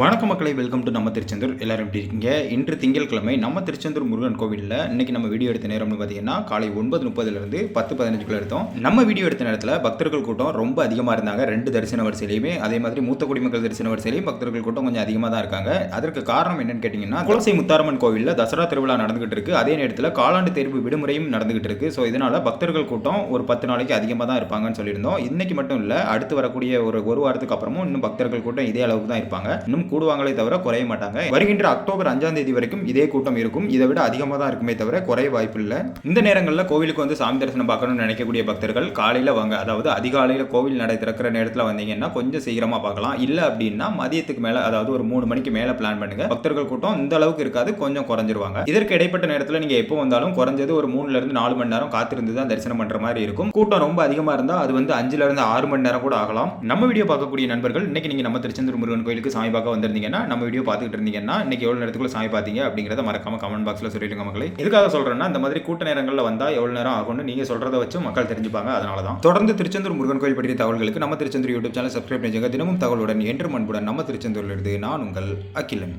வணக்கம் மக்களை welcome to நம்ம திருச்செந்தூர். எல்லாரும் எப்படி இருக்கீங்க? இன்று திங்கட்கிழமை நம்ம திருச்செந்தூர் முருகன் கோவிலில் இன்னைக்கு நம்ம வீடியோ எடுத்த நேரம்னு பார்த்தீங்கன்னா காலை ஒன்பது முப்பதுலேருந்து பத்து பதினஞ்சுக்குள்ள எடுத்தோம். நம்ம வீடியோ எடுத்த நேரத்தில் பக்தர்கள் கூட்டம் ரொம்ப அதிகமாக இருந்தாங்க. ரெண்டு தரிசன வரிசையிலையுமே அதே மாதிரி மூத்த குடிமக்கள் தரிசன வரிசையிலையும் பக்தர்கள் கூட்டம் கொஞ்சம் அதிகமாக தான் இருக்காங்க. அதற்கு காரணம் என்னன்னு கேட்டிங்கன்னா குலசை முத்தாரம்மன் கோவிலில் தசரா திருவிழா நடந்துகிட்டு இருக்கு. அதே நேரத்தில் காலாண்டு தேர்வு விடுமுறையும் நடந்துகிட்டு இருக்கு. ஸோ இதனால் பக்தர்கள் கூட்டம் ஒரு பத்து நாளைக்கு அதிகமாக தான் இருப்பாங்கன்னு சொல்லியிருந்தோம். இன்னைக்கு மட்டும் இல்லை அடுத்து வரக்கூடிய ஒரு ஒரு வாரத்துக்கு அப்புறமும் இன்னும் பக்தர்கள் கூட்டம் இதே அளவுக்கு தான் இருப்பாங்க. இன்னும் கூடுவாங்களே தவிர குறைய மாட்டாங்க. வருகின்ற அக்டோபர் அஞ்சாம் தேதி வரைக்கும் இதே கூட்டம் இருக்கும். இதை விட அதிகமாக தான் இருக்குமே தவிர குறைய வாய்ப்பு இல்லை. இந்த நேரங்களில் கோவிலுக்கு வந்து சாமி தரிசனம் பார்க்கணும்னு நினைக்கக்கூடிய பக்தர்கள் காலையில் வாங்க அதாவது அதிகாலையில் கோவில் நடை திறக்கிற நேரத்தில் வந்தீங்கன்னா கொஞ்சம் சீக்கிரமாக பார்க்கலாம். இல்லை அப்படின்னா மதியத்துக்கு மேலே அதாவது ஒரு மூணு மணிக்கு மேலே பிளான் பண்ணுங்க. பக்தர்கள் கூட்டம் இந்த அளவுக்கு இருக்காது கொஞ்சம் குறைஞ்சிருவாங்க. இதற்கு இடைப்பட்ட நேரத்தில் நீங்கள் எப்போ வந்தாலும் குறைஞ்சது ஒரு மூணுல இருந்து நாலு மணி நேரம் காத்திருந்து தான் தரிசனம் பண்ற மாதிரி இருக்கும். கூட்டம் ரொம்ப அதிகமாக இருந்தால் அது வந்து அஞ்சுல இருந்து ஆறு மணி நேரம் கூட ஆகலாம். நம்ம வீடியோ பார்க்கக்கூடிய நண்பர்கள் இன்னைக்கு நீங்க நம்ம திருச்செந்தூர் முருகன் கோயிலுக்கு சாமி பார்க்க வந்திருந்தீங்கன்னா நம்ம வீடியோ பார்த்துக்கிட்டு இருந்தீங்கன்னா இன்னைக்கு எவ்வளவு நேரத்துக்குள்ள சாமி பார்த்தீங்க அப்படிங்கிறத மறக்காம கமெண்ட் பாக்ஸில் சொல்லிடுங்க மக்களை எதுக்காக சொல்றேன்னா இந்த மாதிரி கூட்ட நேரங்களில் வந்தால் எவ்வளோ நேரம் ஆகும்னு நீங்க சொல்றதை வச்சு மக்கள் தெரிஞ்சுப்பாங்க. அதனால தான் தொடர்ந்து திருச்செந்தூர் முருகன் கோயில் பற்றிய தகவல்களுக்கு நம்ம திருச்செந்தூர் யூடியூப் சேனல் சப்ஸ்கிரைப் பண்ணிச்சுங்க தினமும் தகவலுடன் என்று மண்புடன் நம்ம திருச்செந்தூர்ல இருந்து நான் உங்கள் அகிலன்.